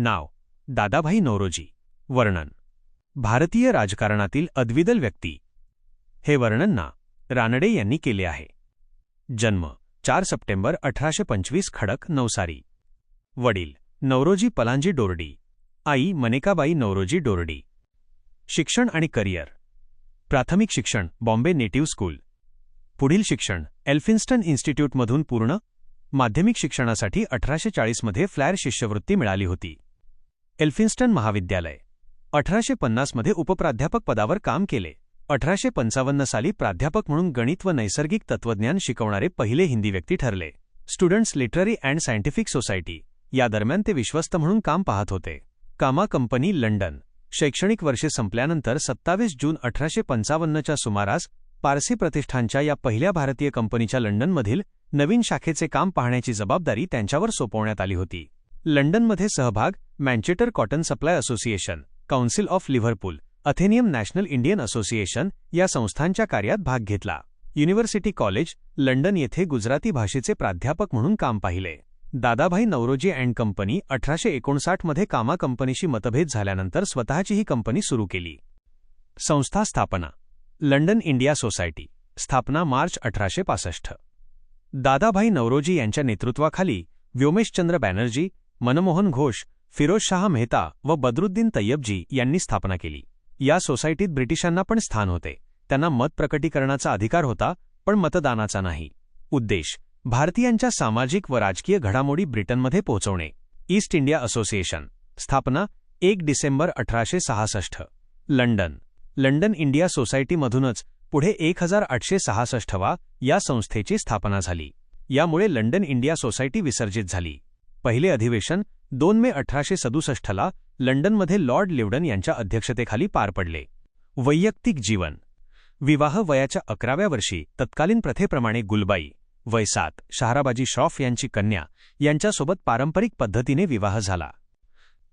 नाव दादाभाई नौरोजी वर्णन. भारतीय राजकारणातील अद्विदल व्यक्ती. हे वर्णन ना रानडे यांनी केले आहे. जन्म चार सप्टेंबर अठराशे पंचवीस खडक नवसारी. वडील नवरोजी पलांजी डोरडी. आई मनेकाबाई नवरोजी डोरडी. शिक्षण आणि करिअर. प्राथमिक शिक्षण बॉम्बे नेटिव्ह स्कूल. पुढील शिक्षण एल्फिन्स्टन इन्स्टिट्यूटमधून पूर्ण. माध्यमिक शिक्षणासाठी अठराशे चाळीसमध्ये फ्लॅर शिष्यवृत्ती मिळाली होती. एल्फिन्स्टन महाविद्यालय. अठराशे पन्नासमध्ये उपप्राध्यापक पदावर काम केले. अठराशे पंचावन्न साली प्राध्यापक म्हणून गणित व नैसर्गिक तत्त्वज्ञान शिकवणारे पहिले हिंदी व्यक्ती ठरले. Students literary and scientific society या दरम्यान ते विश्वस्त म्हणून काम पाहत होते. कामा कंपनी लंडन. शैक्षणिक वर्षे संपल्यानंतर सत्तावीस जून अठराशे पंचावन्नच्या सुमारास पारसी प्रतिष्ठानच्या या पहिल्या भारतीय कंपनीच्या लंडनमधील नवीन शाखेचे काम पाहण्याची जबाबदारी त्यांच्यावर सोपवण्यात आली होती. लंडनमध्ये सहभाग Manchester cotton supply association council of Liverpool athenaeum national Indian association या संस्थांच्या कार्यात भाग घेतला. युनिव्हर्सिटी कॉलेज लंडन येथे गुजराती भाषेचे प्राध्यापक म्हणून काम पाहिले. दादाभाई नवरोजी अँड कंपनी अठराशे एकोणसाठमध्ये कामा कंपनीशी मतभेद झाल्यानंतर स्वतःची ही कंपनी सुरू केली. संस्था स्थापना. London India society. स्थापना मार्च अठराशे पासष्ट. दादाभाई नवरोजी यांच्या नेतृत्वाखाली व्योमेशचंद्र बॅनर्जी मनमोहन घोष फिरोजशाह मेहता व बदरुद्दीन तय्यबजी यांनी स्थापना केली. या सोसायटीत ब्रिटिशांना पण स्थान होते. त्यांना मत प्रकटीकरणाचा अधिकार होता पण मतदानाचा नाही. उद्देश भारतीयांच्या सामाजिक व राजकीय घडामोडी ब्रिटनमध्ये पोहोचवणे. East India Association. स्थापना एक डिसेंबर अठराशे सहासष्ट लंडन. लंडन इंडिया सोसायटीमधूनच पुढे एक हजार आठशे सहासष्टवा या संस्थेची स्थापना झाली. यामुळे लंडन इंडिया सोसायटी विसर्जित झाली. पहिले अधिवेशन दोन मे अठराशे सदुसष्टला लंडनमध्ये लॉर्ड लिवडन यांच्या अध्यक्षतेखाली पार पडले. वैयक्तिक जीवन. विवाह वयाच्या अकराव्या वर्षी तत्कालीन प्रथेप्रमाणे गुलबाई वय सात शहाराबाजी श्रॉफ यांची कन्या यांच्यासोबत पारंपरिक पद्धतीने विवाह झाला.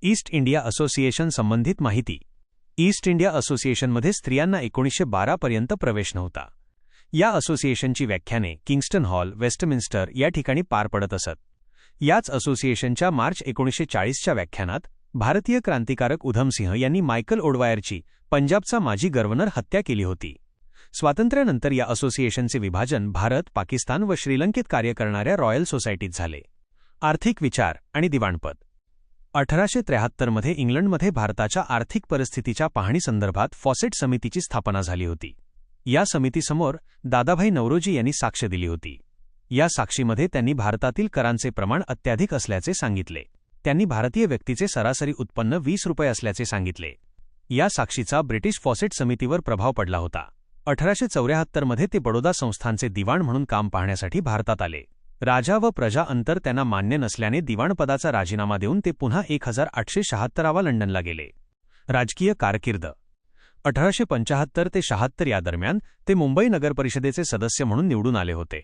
ईस्ट इंडिया असोसिएशन संबंधित माहिती. ईस्ट इंडिया असोसिएशनमध्ये स्त्रियांना एकोणीसशे बारापर्यंत प्रवेश नव्हता. या असोसिएशनची व्याख्याने किंग्स्टन हॉल वेस्टमिन्स्टर या ठिकाणी पार पडत असत. याच असोसिएशनच्या मार्च एकोणीसशे चाळीसच्या व्याख्यानात भारतीय क्रांतिकारक उधमसिंह यांनी मायकल ओडवायरची पंजाबचा माजी गव्हर्नर हत्या केली होती. स्वातंत्र्यानंतर या असोसिएशनचे विभाजन भारत पाकिस्तान व श्रीलंकेत कार्य करणाऱ्या रॉयल सोसायटीत झाले. आर्थिक विचार आणि दिवाणपद अठराशे त्र्याहत्तरमध्ये इंग्लंडमध्ये भारताच्या आर्थिक परिस्थितीच्या पाहणीसंदर्भात फॉसेट समितीची स्थापना झाली होती. या समितीसमोर दादाभाई नवरोजी यांनी साक्ष दिली होती. या साक्षीमध्ये त्यांनी भारतातील करांचे प्रमाण अत्याधिक असल्याचे सांगितले. त्यांनी भारतीय व्यक्तीचे सरासरी उत्पन्न वीस रुपये असल्याचे सांगितले. या साक्षीचा ब्रिटिश फॉसेट समितीवर प्रभाव पडला होता. अठराशे चौऱ्याहत्तरमध्ये ते बडोदा संस्थांचे दिवाण म्हणून काम पाहण्यासाठी भारतात आले. राजा व प्रजा अंतर त्यांना मान्य नसल्याने दिवाणपदाचा राजीनामा देऊन ते पुन्हा एक हजार आठशे शहात्तरावा लंडनला गेले. राजकीय कारकीर्द. अठराशे पंचाहत्तर ते शहात्तर या दरम्यान ते मुंबई नगरपरिषदेचे सदस्य म्हणून निवडून आले होते.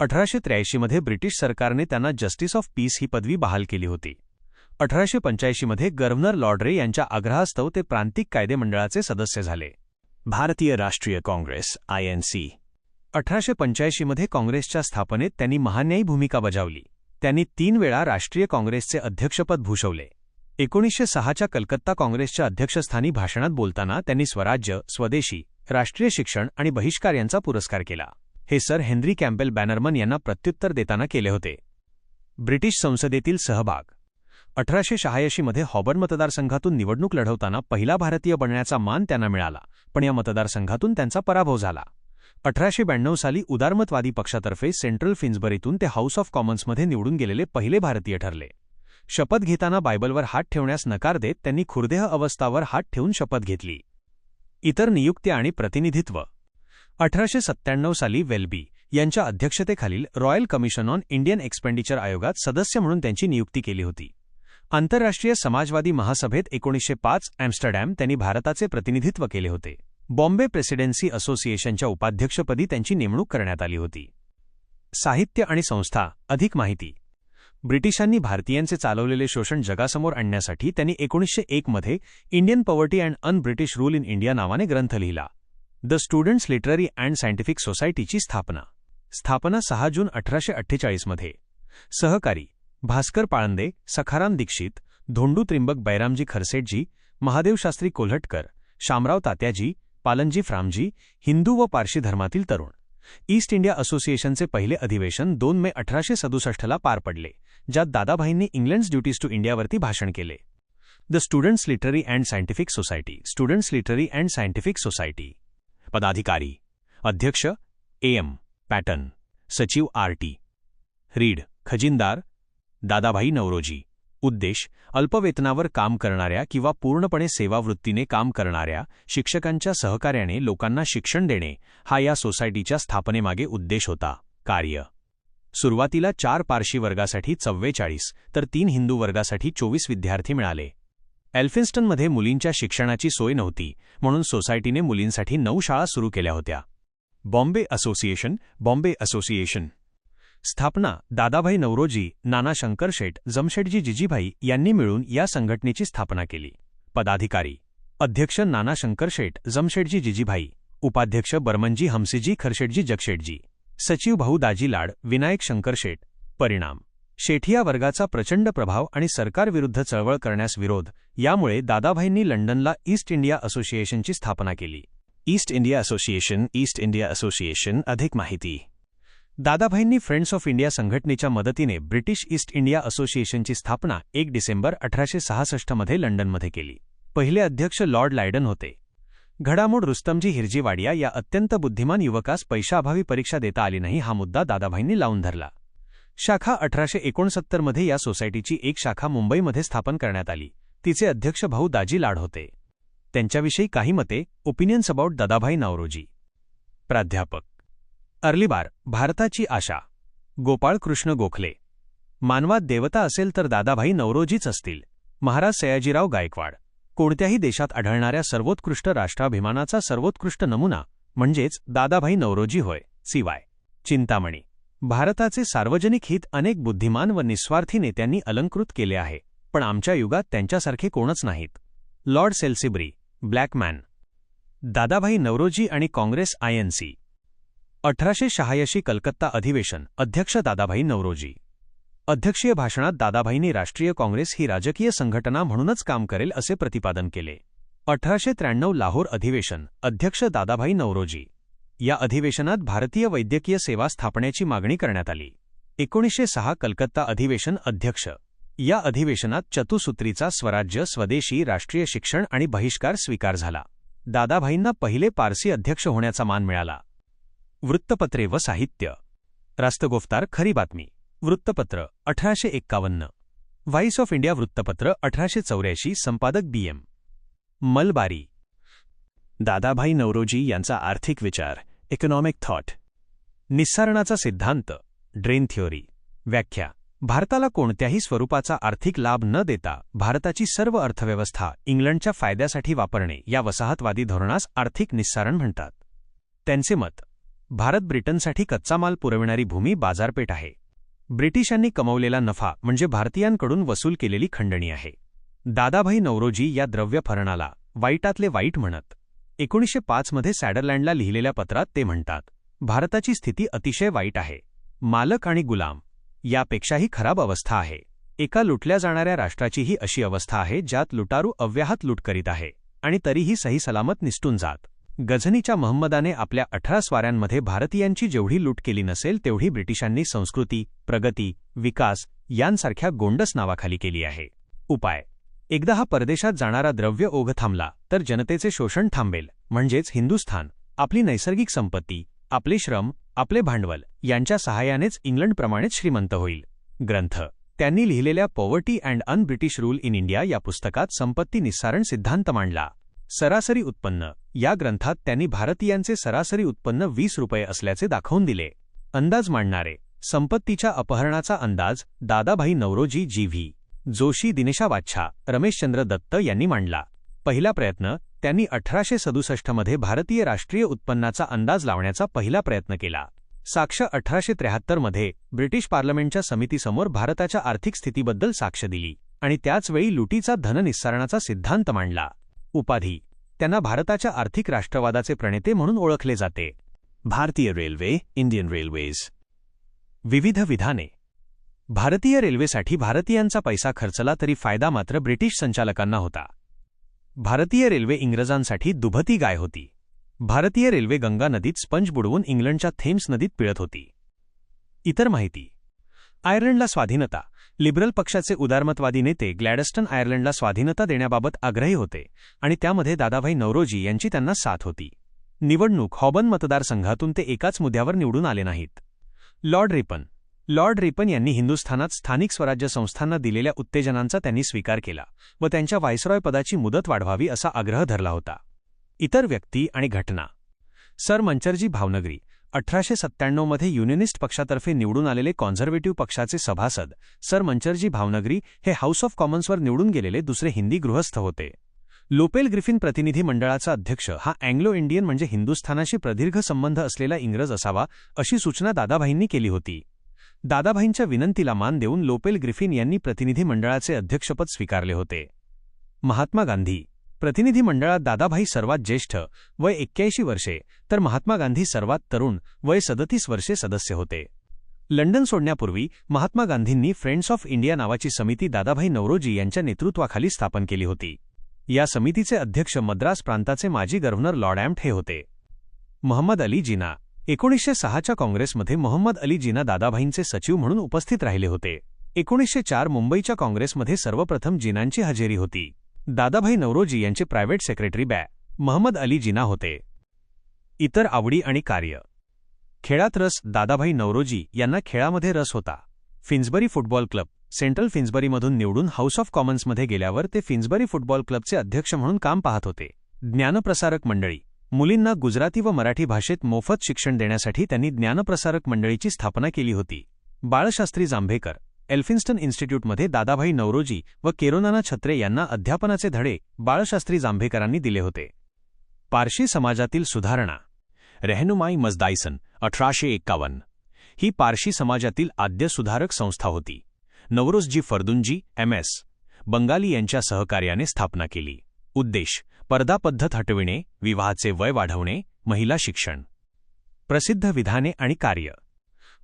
अठराशे त्र्याऐंशीमध्ये ब्रिटिश सरकारने त्यांना जस्टिस ऑफ पीस ही पदवी बहाल केली होती. अठराशे पंच्याऐंशीमध्ये गव्हर्नर लॉड्रे यांच्या आग्रहास्तव ते प्रांतिक कायदेमंडळाचे सदस्य झाले. भारतीय राष्ट्रीय काँग्रेस आयएनसी अठराशे पंच्याऐंशीमध्ये काँग्रेसच्या स्थापनेत त्यांनी महान्यायी भूमिका बजावली. त्यांनी तीन वेळा राष्ट्रीय काँग्रेसचे अध्यक्षपद भूषवले. एकोणीसशे सहाच्या कलकत्ता काँग्रेसच्या अध्यक्षस्थानी भाषणात बोलताना त्यांनी स्वराज्य स्वदेशी राष्ट्रीय शिक्षण आणि बहिष्कार यांचा पुरस्कार केला. हे सर हेनरी कॅम्पेल बॅनरमन यांना प्रत्युत्तर देताना केले होते. ब्रिटिश संसदेतील सहभाग. अठराशे शहाऐंशीमध्ये हॉबर्न मतदारसंघातून निवडणूक लढवताना पहिला भारतीय बनण्याचा मान त्यांना मिळाला पण या मतदारसंघातून त्यांचा पराभव झाला. अठराशे ब्याण्णव साली उदारमतवादी पक्षातर्फे सेंट्रल फिन्सबरीतून ते हाऊस ऑफ कॉमन्समध्ये निवडून गेलेले पहिले भारतीय ठरले. शपथ घेताना बायबलवर हात ठेवण्यास नकार देत त्यांनी खुर्देह अवस्थावर हात ठेवून शपथ घेतली. इतर नियुक्त्या आणि प्रतिनिधित्व. अठराशे सत्त्याण्णव साली वेल्बी यांच्या अध्यक्षतेखालील royal commission on Indian expenditure आयोगात सदस्य म्हणून त्यांची नियुक्ती केली होती. आंतरराष्ट्रीय समाजवादी महासभेत एकोणीसशे पाच ॲम्स्टरडॅम त्यांनी भारताचे प्रतिनिधित्व केले होते. बॉम्बे प्रेसिडेन्सी असोसिएशनच्या उपाध्यक्षपदी त्यांची नेमणूक करण्यात आली होती. साहित्य आणि संस्था अधिक माहिती. ब्रिटिशांनी भारतीयांचे चालवलेले शोषण जगासमोर आणण्यासाठी त्यांनी एकोणीसशे एकमध्ये Indian poverty and un British rule in India नावाने ग्रंथ लिहिला. The students literary and scientific सोसायटीची स्थापना. स्थापना सहा जून अठराशे अठ्ठेचाळीसमध्ये सहकारी भास्कर पाळंदे सखाराम दीक्षित धोंडू त्रिंबक बैरामजी खरसेटजी महादेवशास्त्री कोल्हटकर शामराव तात्याजी पालनजी फ्रामजी हिंदू व पारशी धर्मातील तरुण. ईस्ट इंडिया असोसिएशनचे पहिले अधिवेशन दोन मे अठराशे सदुसष्टला पार पडले ज्यात दादाभाईंनी इंग्लंड्स ड्युटीज टू इंडियावरती भाषण केले. The students literary and scientific society students literary and scientific society. पदाधिकारी. अध्यक्ष ए एम. पॅटन. सचिव आर. टी. रीड. खजिनदार दादाभाई नवरोजी. उद्देश अल्पवेतनावर काम करणाऱ्या किंवा पूर्णपणे सेवावृत्तीने काम करणाऱ्या शिक्षकांच्या सहकार्याने लोकांना शिक्षण देणे हा या सोसायटीच्या स्थापनेमागे उद्देश होता. कार्य. सुरुवातीला चार पारशी वर्गासाठी चव्वेचाळीस तर तीन हिंदू वर्गासाठी चोवीस विद्यार्थी मिळाले. एल्फिन्स्टनमध्ये मुलींच्या शिक्षणाची सोय नव्हती म्हणून सोसायटीने मुलींसाठी नऊ शाळा सुरू केल्या होत्या. Bombay association Bombay association. स्थापना दादाभाई नवरोजी नाना शंकरशेठ जमशेटजी जिजीभाई यांनी मिळून या संघटनेची स्थापना केली. पदाधिकारी. अध्यक्ष नाना शंकरशेठ जमशेटजी जिजीभाई. उपाध्यक्ष बर्मनजी हमसेजी खरशेटजी जगशेटजी सचिव भाऊ दाजी लाड विनायक शंकरशेठ परिणाम. शेठिया वर्गाचा प्रचंड प्रभाव आणि सरकारविरुद्ध चळवळ करण्यास विरोध यामुळे दादाभाईंनी लंडनला ईस्ट इंडिया असोसिएशनची स्थापना केली. East India association East India association अधिक माहिती. दादाभाईंनी फ्रेंड्स ऑफ इंडिया संघटनेच्या मदतीने ब्रिटिश ईस्ट इंडिया असोसिएशनची स्थापना एक डिसेंबर अठराशे सहासष्टमध्ये लंडनमध्ये केली. पहिले अध्यक्ष लॉर्ड लायडन होते. घडामोड रुस्तमजी हिरजीवाडिया या अत्यंत बुद्धिमान युवकास पैशाअभावी परीक्षा देता आली नाही हा मुद्दा दादाभाईंनी लावून धरला. शाखा अठराशे एकोणसत्तरमध्ये या सोसायटीची एक शाखा मुंबईमध्ये स्थापन करण्यात आली. तिचे अध्यक्ष भाऊ दाजी लाड होते. त्यांच्याविषयी काही मते ओपिनियन्स अबाउट दादाभाई नावरोजी. प्राध्यापक. अर्लीबार भारताची आशा. गोपाळ कृष्ण गोखले. मानवात देवता असेल तर दादाभाई नवरोजीच असतील. महाराज सयाजीराव गायकवाड. कोणत्याही देशात आढळणाऱ्या सर्वोत्कृष्ट राष्ट्राभिमानाचा सर्वोत्कृष्ट नमुना म्हणजेच दादाभाई नवरोजी होय सिवाय. चिंतामणी. भारताचे सार्वजनिक हित अनेक बुद्धिमान व निस्वार्थी नेत्यांनी अलंकृत केले आहे पण आमच्या युगात त्यांच्यासारखे कोणच नाहीत. Lord Salisbury black man. Dadabhai Naoroji आणि काँग्रेस आयएनसी अठराशे शहाऐंशी कलकत्ता अधिवेशन अध्यक्ष दादाभाई नवरोजी. अध्यक्षीय भाषणात दादाभाईंनी राष्ट्रीय काँग्रेस ही राजकीय संघटना म्हणूनच काम करेल असे प्रतिपादन केले. अठराशे त्र्याण्णव लाहोर अधिवेशन अध्यक्ष दादाभाई नवरोजी. या अधिवेशनात भारतीय वैद्यकीय सेवा स्थापण्याची मागणी करण्यात आली. एकोणीसशे सहा कलकत्ता अधिवेशन अध्यक्ष. या अधिवेशनात चतुसूत्रीचा स्वराज्य स्वदेशी राष्ट्रीय शिक्षण आणि बहिष्कार स्वीकार झाला. दादाभाईंना पहिले पारसी अध्यक्ष होण्याचा मान मिळाला. वृत्तपत्रे व साहित्य. रास्तगोफ्तार खरी बातमी. वृत्तपत्र अठराशे एक्कावन्न. व्हाईस ऑफ इंडिया वृत्तपत्र अठराशे चौऱ्याऐंशी संपादक बी एम. मलबारी. दादाभाई नवरोजी यांचा आर्थिक विचार इकॉनॉमिक थॉट निस्सारणाचा सिद्धांत ड्रेन थिओरी व्याख्या. भारताला कोणत्याही स्वरूपाचा आर्थिक लाभ न देता भारताची सर्व अर्थव्यवस्था इंग्लंडच्या फायद्यासाठी वापरणे या वसाहतवादी धोरणास आर्थिक निस्सारण म्हणतात. त्यांचे मत. भारत ब्रिटनसाठी कच्चा माल पुरविणारी भूमी बाजारपेठ आहे. ब्रिटिशांनी कमवलेला नफा म्हणजे भारतीयांकडून वसूल केलेली खंडणी आहे. दादाभाई नवरोजी या द्रव्यफरणाला वाईटातले वाईट म्हणत एकोणीसशे पाचमध्ये सॅडरलँडला लिहिलेल्या पत्रात ते म्हणतात भारताची स्थिती अतिशय वाईट आहे. मालक आणि गुलाम यापेक्षाही खराब अवस्था आहे. एका लुटल्या जाणाऱ्या राष्ट्राची ही अशी अवस्था आहे ज्यात लुटारू अव्याहात लूट करीत आहे आणि तरीही सही सलामत निसटून जात. गझनीच्या महम्मदाने आपल्या अठरा स्वाऱ्यांमध्ये भारतीयांची जेवढी लूट केली नसेल तेवढी ब्रिटिशांनी संस्कृती प्रगती विकास यांसारख्या गोंडस नावाखाली केली आहे. उपाय एकदा हा परदेशात जाणारा द्रव्य ओघ थांबला तर जनतेचे शोषण थांबेल. म्हणजेच हिंदुस्थान आपली नैसर्गिक संपत्ती आपले श्रम आपले भांडवल यांच्या सहाय्यानेच इंग्लंडप्रमाणेच श्रीमंत होईल. ग्रंथ. त्यांनी लिहिलेल्या poverty and un British rule in India या पुस्तकात संपत्ती निस्सारण सिद्धांत मांडला. सरासरी उत्पन्न. या ग्रंथात त्यांनी भारतीयांचे सरासरी उत्पन्न वीस रुपये असल्याचे दाखवून दिले. अंदाज मांडणारे. संपत्तीच्या अपहरणाचा अंदाज दादाभाई नवरोजी जी व्ही. जोशी दिनेशा वाच्छा रमेशचंद्र दत्त यांनी मांडला. पहिला प्रयत्न त्यांनी अठराशे सदुसष्टमध्ये भारतीय राष्ट्रीय उत्पन्नाचा अंदाज लावण्याचा पहिला प्रयत्न केला. साक्ष अठराशे त्र्याहत्तरमध्ये ब्रिटिश पार्लमेंटच्या समितीसमोर भारताच्या आर्थिक स्थितीबद्दल साक्ष दिली आणि त्याचवेळी लुटीचा धननिस्सारणाचा सिद्धांत मांडला. उपाधी त्यांना भारताच्या आर्थिक राष्ट्रवादाचे प्रणेते म्हणून ओळखले जाते. भारतीय रेल्वे इंडियन रेल्वेज. विविध विधाने भारतीय रेल्वेसाठी भारतीयांचा पैसा खर्चला तरी फायदा मात्र ब्रिटिश संचालकांना होता. भारतीय रेल्वे इंग्रजांसाठी दुभती गाय होती. भारतीय रेल्वे गंगा नदीत स्पंज बुडवून इंग्लंडच्या थेम्स नदीत पिळत होती. इतर माहिती. आयर्लंडला स्वाधीनता. लिबरल पक्षाचे उदारमतवादी नेते ग्लॅडस्टन आयर्लंडला स्वाधीनता देण्याबाबत आग्रही होते आणि त्यामध्ये दादाभाई नवरोजी यांची त्यांना साथ होती. निवडणूक हॉबन मतदारसंघातून ते एकाच मुद्द्यावर निवडून आले नाहीत. Lord Ripon. लॉर्ड रिपन यांनी हिंदुस्थानात स्थानिक स्वराज्य संस्थांना दिलेल्या उत्तेजनांचा त्यांनी स्वीकार केला व त्यांच्या व्हायसरॉय पदाची मुदत वाढवावी असा आग्रह धरला होता. इतर व्यक्ती आणि घटना. सर मंचरजी भावनगरी अठराशे सत्त्याण्णवमध्ये युनियनिस्ट पक्षातर्फे निवडून आलेले कॉन्झर्वेटिव्ह पक्षाचे सभासद सर मंचरजी भावनगरी हे हाऊस ऑफ कॉमन्सवर निवडून गेलेले दुसरे हिंदी गृहस्थ होते. लोपेल ग्रिफिन प्रतिनिधी मंडळाचा अध्यक्ष हा अँग्लो इंडियन म्हणजे हिंदुस्थानाशी प्रदीर्घ संबंध असलेला इंग्रज असावा अशी सूचना दादाभाईंनी केली होती. दादाभाईंच्या विनंतीला मान देऊन लोपेल ग्रिफिन यांनी प्रतिनिधी मंडळाचे अध्यक्षपद स्वीकारले होते. महात्मा गांधी. प्रतिनिधी मंडळात दादाभाई सर्वात ज्येष्ठ वय एक्क्याऐंशी वर्षे तर महात्मा गांधी सर्वात तरुण वय सदतीस वर्षे सदस्य होते. लंडन सोडण्यापूर्वी महात्मा गांधींनी फ्रेंड्स ऑफ इंडिया नावाची समिती दादाभाई नवरोजी यांच्या नेतृत्वाखाली स्थापन केली होती. या समितीचे अध्यक्ष मद्रास प्रांताचे माजी गव्हर्नर लॉर्ड ॲम्ट हे होते. मोहम्मद अली जिना. एकोणीसशे सहाच्या काँग्रेसमध्ये मोहम्मद अली जिना दादाभाईंचे सचिव म्हणून उपस्थित राहिले होते. एकोणीसशे चार मुंबईच्या काँग्रेसमध्ये सर्वप्रथम जिनांची हजेरी होती. दादाभाई नवरोजी यांचे प्रायव्हेट सेक्रेटरी बॅ. महम्मद अली जिना होते. इतर आवडी आणि कार्य. खेळात रस दादाभाई नवरोजी यांना खेळामध्ये रस होता. फिन्सबरी फुटबॉल क्लब सेंट्रल फिन्सबरीमधून निवडून हाऊस ऑफ कॉमन्समध्ये गेल्यावर ते फिन्सबरी फुटबॉल क्लबचे अध्यक्ष म्हणून काम पाहत होते. ज्ञानप्रसारक मंडळी. मुलींना गुजराती व मराठी भाषेत मोफत शिक्षण देण्यासाठी त्यांनी ज्ञानप्रसारक मंडळीची स्थापना केली होती. बाळशास्त्री जांभेकर एल्फिन्स्टन इन्स्टिट्यूटमध्ये दादाभाई नवरोजी व केरोनाना छत्रे यांना अध्यापनाचे धडे बाळशास्त्री जांभेकरांनी दिले होते. पारशी समाजातील सुधारणा. रेहनुमाई मजदायसन अठराशे एक्कावन्न. ही पारशी समाजातील आद्य सुधारक संस्था होती. Naoroji Furdoonji M S. Bengali यांच्या सहकार्याने स्थापना केली. उद्देश पर्दा पद्धत हटविणे विवाहाचे वय वाढवणे महिला शिक्षण. प्रसिद्ध विधाने आणि कार्य.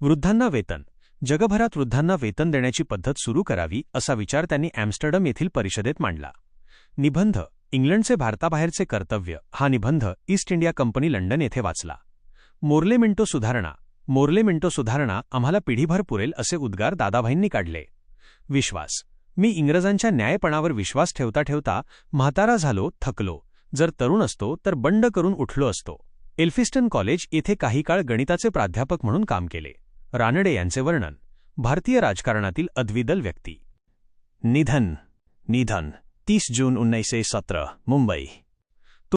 वृद्धांना वेतन. जगभरात वृद्धांना वेतन देण्याची पद्धत सुरू करावी असा विचार त्यांनी ॲम्स्टरडम येथील परिषदेत मांडला. निबंध. इंग्लंडचे भारताबाहेरचे कर्तव्य. हा निबंध ईस्ट इंडिया कंपनी लंडन येथे वाचला. मोर्ले मिंटो सुधारणा. मोर्ले मिंटो सुधारणा आम्हाला पिढीभर पुरेल असे उद्गार दादाभाईंनी काढले. विश्वास. मी इंग्रजांच्या न्यायपणावर विश्वास ठेवता ठेवता म्हातारा झालो थकलो. जर तरुण असतो तर बंड करून उठलो असतो. एल्फिस्टन कॉलेज येथे काही काळ गणिताचे प्राध्यापक म्हणून काम केले. रानडे यांचे वर्णन. भारतीय राजकारणातील अद्विदल व्यक्ती. निधन. निधन. तीस जून उन्नीसशे सतरा मुंबई.